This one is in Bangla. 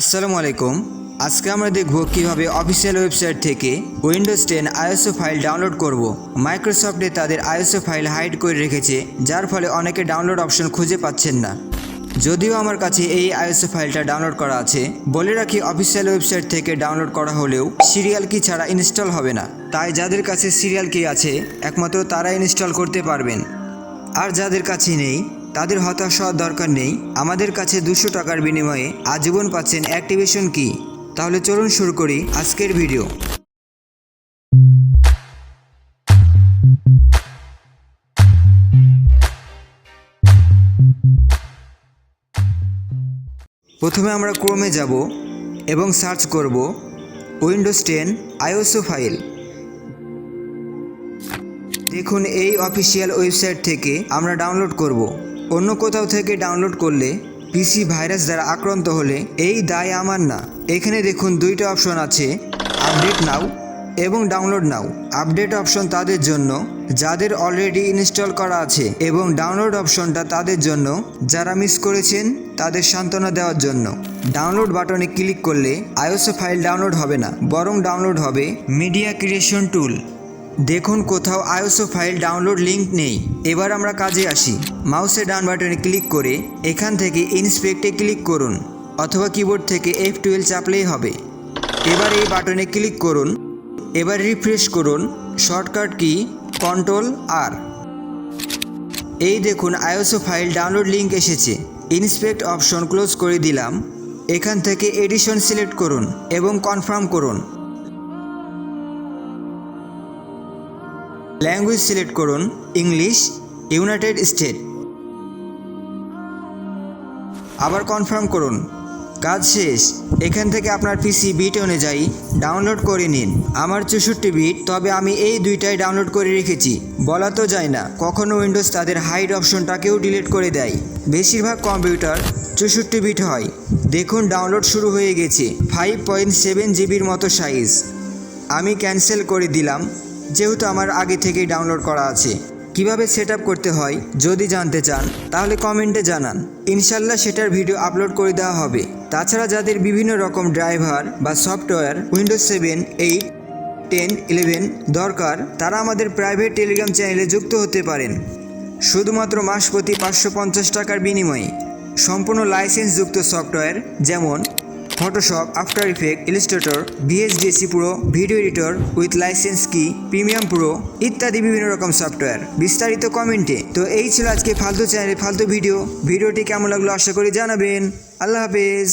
আসসালামু আলাইকুম। আজকে আমরা দেখব কীভাবে অফিসিয়াল ওয়েবসাইট থেকে Windows ten ISO file download করব। মাইক্রোসফটে তাদের আইএসও ফাইল হাইড করে রেখেছে, যার ফলে অনেকে ডাউনলোড অপশন খুঁজে পাচ্ছেন না। যদিও আমার কাছে এই আইএসও ফাইলটা ডাউনলোড করা আছে, বলে রাখি অফিসিয়াল ওয়েবসাইট থেকে ডাউনলোড করা হলেও সিরিয়াল কি ছাড়া ইনস্টল হবে না। তাই যাদের কাছে সিরিয়াল কি আছে, একমাত্র তারা ইনস্টল করতে পারবেন। আর যাদের কাছে নেই তাদের হতাশ হওয়ার দরকার নেই। আমাদের কাছে দুশো টাকার বিনিময়ে আজীবন পাচ্ছেন অ্যাক্টিভেশন কি? তাহলে চলুন শুরু করি আজকের ভিডিও। প্রথমে আমরা ক্রোমে যাব এবং সার্চ করব উইন্ডোজ টেন আইওসো ফাইল দেখুন এই অফিসিয়াল ওয়েবসাইট থেকে আমরা ডাউনলোড করব। অন্য কোথাও থেকে ডাউনলোড করলে পিসি ভাইরাস দ্বারা আক্রান্ত হলে এই দায় আমার না। এখানে দেখুন দুইটা অপশন আছে, আপডেট নাও এবং ডাউনলোড নাও। আপডেট অপশন তাদের জন্য, যাদের অলরেডি ইনস্টল করা আছে, এবং ডাউনলোড অপশনটা তাদের জন্য, যারা মিস করেছেন, তাদের সান্ত্বনা দেওয়ার জন্য। ডাউনলোড বাটনে ক্লিক করলে আইওসো ফাইল ডাউনলোড হবে না, বরং ডাউনলোড হবে মিডিয়া ক্রিয়েশন টুল। দেখুন কোথাও আইওসো ফাইল ডাউনলোড লিংক নেই। এবার আমরা কাজে আসি। মাউসের ডান বাটনে ক্লিক করে এখান থেকে ইনস্পেক্টে ক্লিক করুন, অথবা কিবোর্ড থেকে এফ টুয়েলভ চাপলেই হবে। এবার এই বাটনে ক্লিক করুন, এবার রিফ্রেশ করুন শর্টকাট কি কন্ট্রোল আর এই দেখুন আইওসো ফাইল ডাউনলোড লিংক এসেছে। ইনস্পেক্ট অপশন ক্লোজ করে দিলাম। এখান থেকে এডিশন সিলেক্ট করুন এবং কনফার্ম করুন। ল্যাঙ্গুয়েজ সিলেক্ট করুন ইংলিশ ইউনাইটেড স্টেট আবার কনফার্ম করুন, কাজ শেষ। এখান থেকে আপনার পিসি বিট অনুযায়ী ডাউনলোড করে নিন। আমার চৌষট্টি বিট তবে আমি এই দুইটাই ডাউনলোড করে রেখেছি। বলা তো যায় না, কখনো উইন্ডোজ তাদের হাইড অপশনটাকেও ডিলিট করে দেয়। বেশিরভাগ কম্পিউটার চৌষট্টি বিট হয়। দেখুন ডাউনলোড শুরু হয়ে গেছে। ফাইভ পয়েন্ট সেভেন জিবির মতো সাইজ আমি ক্যান্সেল করে দিলাম। যেহেতু আমার আগে থেকেই ডাউনলোড করা আছে। কীভাবে সেট করতে হয়, যদি জানতে চান, তাহলে কমেন্টে জানান। ইনশাল্লাহ সেটার ভিডিও আপলোড করে দেওয়া হবে। তাছাড়া যাদের বিভিন্ন রকম ড্রাইভার বা software Windows seven, eight, ten, eleven দরকার, তারা আমাদের প্রাইভেট টেলিগ্রাম চ্যানেলে যুক্ত হতে পারেন। শুধুমাত্র মাস প্রতি পাঁচশো পঞ্চাশ টাকার বিনিময়ে। সম্পূর্ণ লাইসেন্সযুক্ত সফটওয়্যার, যেমন Photoshop After Effect Illustrator VSDC pro video editor with license key premium pro ইত্যাদি বিভিন্ন রকম সফটওয়্যার বিস্তারিত কমেন্টে তো এই ছিল আজকে ফালতু চ্যানেলে ফালতু ভিডিও ভিডিওটি কেমন লাগল আশা করি জানাবেন। আল্লাহ হাফেজ।